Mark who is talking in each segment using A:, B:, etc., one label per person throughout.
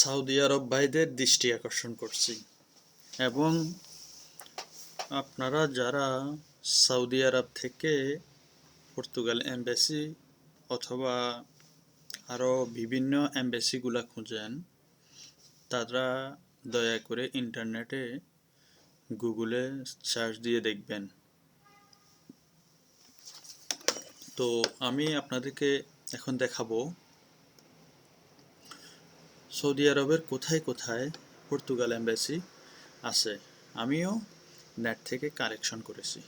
A: Saudi আরব ভাইদের দৃষ্টি আকর্ষণ করছি। এবং আপনারা যারা সৌদি আরব থেকে পর্তুগাল এমবাসি অথবা আরও বিভিন্ন এমবাসিগুলা খুঁজেন, তারা দয়া করে ইন্টারনেটে গুগলে সার্চ দিয়ে দেখবেন। তো আমি আপনাদেরকে এখন দেখাবো সৌদি আরবের কোথায় কোথায় পর্তুগাল এম্বাসি আছে, আমিও নেট থেকে কালেকশন করেছি।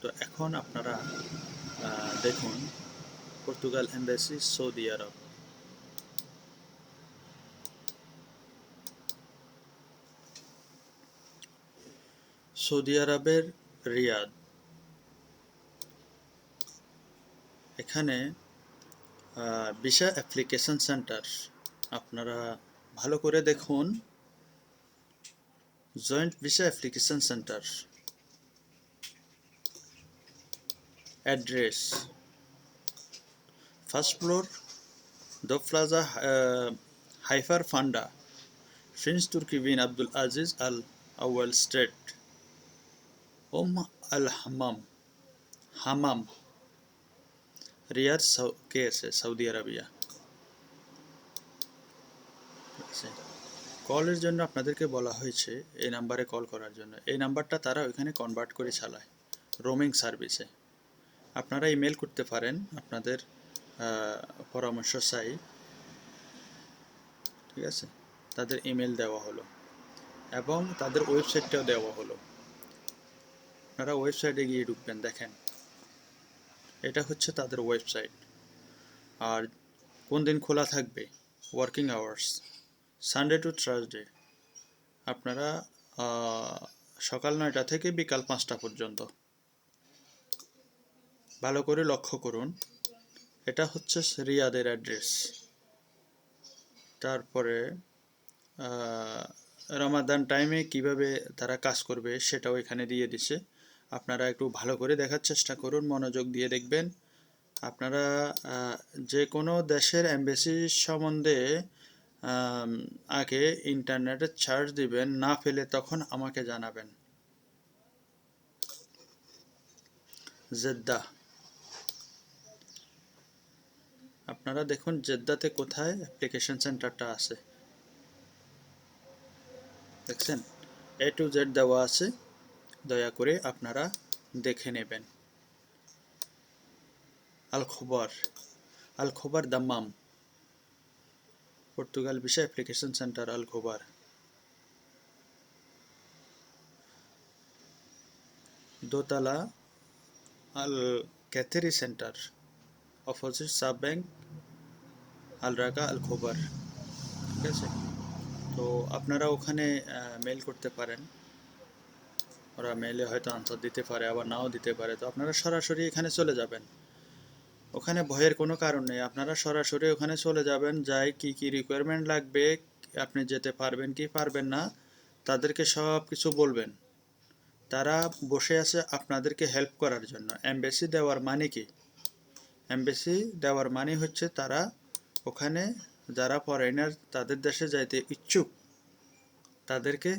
A: তো এখন আপনারা দেখুন, পর্তুগাল এম্বাসি, সৌদি আরব। সৌদি আরবের রিয়াদ। এখানে ভিসা অ্যাপ্লিকেশন সেন্টার, আপনারা ভালো করে দেখুন। Joint visa application centre address first floor the plaza হাইফার funda Prince Turki bin Abdul Aziz Al Awwal street Umm Al Hamam Hamam Riyadh সৌ- কে আছে Saudi Arabia আছে। কলের জন্য আপনাদেরকে বলা হয়েছে এই নাম্বারে কল করার জন্য। এই নাম্বারটা তারা ওইখানে কনভার্ট করে চালায় রোমিং সার্ভিসে আপনারা ইমেল করতে পারেন আপনাদের পরামর্শ চাই। ঠিক আছে? তাদের ইমেল দেওয়া হলো। এবং তাদের ওয়েবসাইটটাও দেওয়া হলো। আপনারা ওয়েবসাইটে গিয়ে ঢুকবেন, দেখেন। এটা হচ্ছে তাদের ওয়েবসাইট আর কোন দিন খোলা থাকবে? Working hours Sunday to Thursday আপনারা সকাল নয়টা থেকে বিকাল পাঁচটা পর্যন্ত। ভালো করে লক্ষ্য করুন। এটা হচ্ছে রিয়াদের অ্যাড্রেস। তারপরে রমাদান টাইমে কীভাবে তারা কাজ করবে সেটাও এখানে দিয়ে দিছে। আপনারা একটু ভালো করে দেখার চেষ্টা করুন, মনোযোগ দিয়ে দেখবেন। আপনারা যে কোনো দেশের এমবেসি সম্বন্ধে আগে ইন্টারনেটে চার্জ দিবেন, না পেলে তখন আমাকে জানাবেন। জেদ্দা। আপনারা দেখুন জেদ্দাতে কোথায় অ্যাপ্লিকেশন সেন্টারটা আছে। দেখছেন? এ টু জেড দেওয়া আছে, দয়া করে আপনারা দেখে নেবেন। Al Khobar. Al Khobar Dammam. Portugal visa application centre Al Khobar দোতলা আল ক্যাথেরি centre opposite SAB bank Al Rakah Al Khobar ঠিক আছে? তো আপনারা ওখানে মেল করতে পারেন। ওরা মেলে হয়তো আনসার দিতে পারে, আবার নাও দিতে পারে। তো আপনারা সরাসরি এখানে চলে যাবেন। ওখানে ভয়ের কোনো কারণ নেই। আপনারা সরাসরি ওখানে চলে যাবেন, যাই কি কি রিকোয়ারমেন্ট লাগবে, আপনি যেতে পারবেন কি পারবেন না, তাদেরকে সব কিছু বলবেন। তারা বসে আছে আপনাদেরকে হেল্প করার জন্য। এমবেসি দেওয়ার মানে কি? এমবেসি দেওয়ার মানে হচ্ছে তারা ওখানে যারা ফরেনার তাদের দেশে যাইতে ইচ্ছুক, তাদেরকে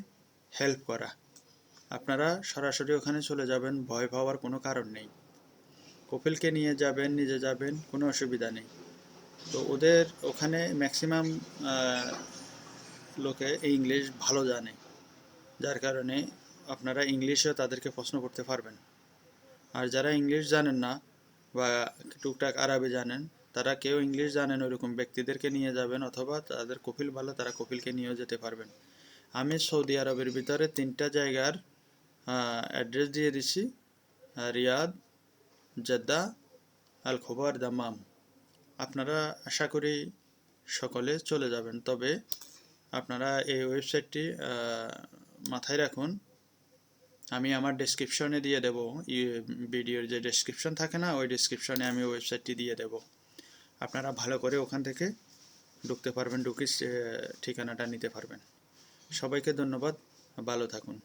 A: হেল্প করা। আপনারা সরাসরি ওখানে চলে যাবেন, ভয় পাওয়ার কোনো কারণ নেই। কপিলকে নিয়ে যাবেন, নিজে যাবেন, কোনো অসুবিধা নেই। তো ওদের ওখানে ম্যাক্সিমাম লোকে ইংলিশ ভালো জানে। যার কারণে আপনারা ইংলিশে তাদেরকে প্রশ্ন করতে পারবেন। আর যারা ইংলিশ জানেন না বা টুকটাক আরবি জানেন, তারা কেউ ইংলিশ জানেন ওইরকম ব্যক্তিদেরকে নিয়ে যাবেন অথবা তাদের কপিল ভালো, তারা কপিলকে নিয়েও যেতে পারবেন। আমি সৌদি আরবের ভিতরে তিনটা জায়গার অ্যাড্রেস দিয়ে দিছি রিয়াদ জেদ্দা আল খোবার দামাম। আপনারা আশা করি সকলে চলে যাবেন। তবে আপনারা এই ওয়েবসাইটটি মাথায় রাখুন। আমি আমার ডেসক্রিপশনে দিয়ে দেব। ভিডিওর যে ডেসক্রিপশন থাকে না, ওই ডেসক্রিপশনে আমি ওয়েবসাইটটি দিয়ে দেব। আপনারা ভালো করে ওখান থেকে ঢুকতে পারবেন, ঢুকে ঠিকানাটা নিতে পারবেন। সবাইকে ধন্যবাদ। ভালো থাকুন।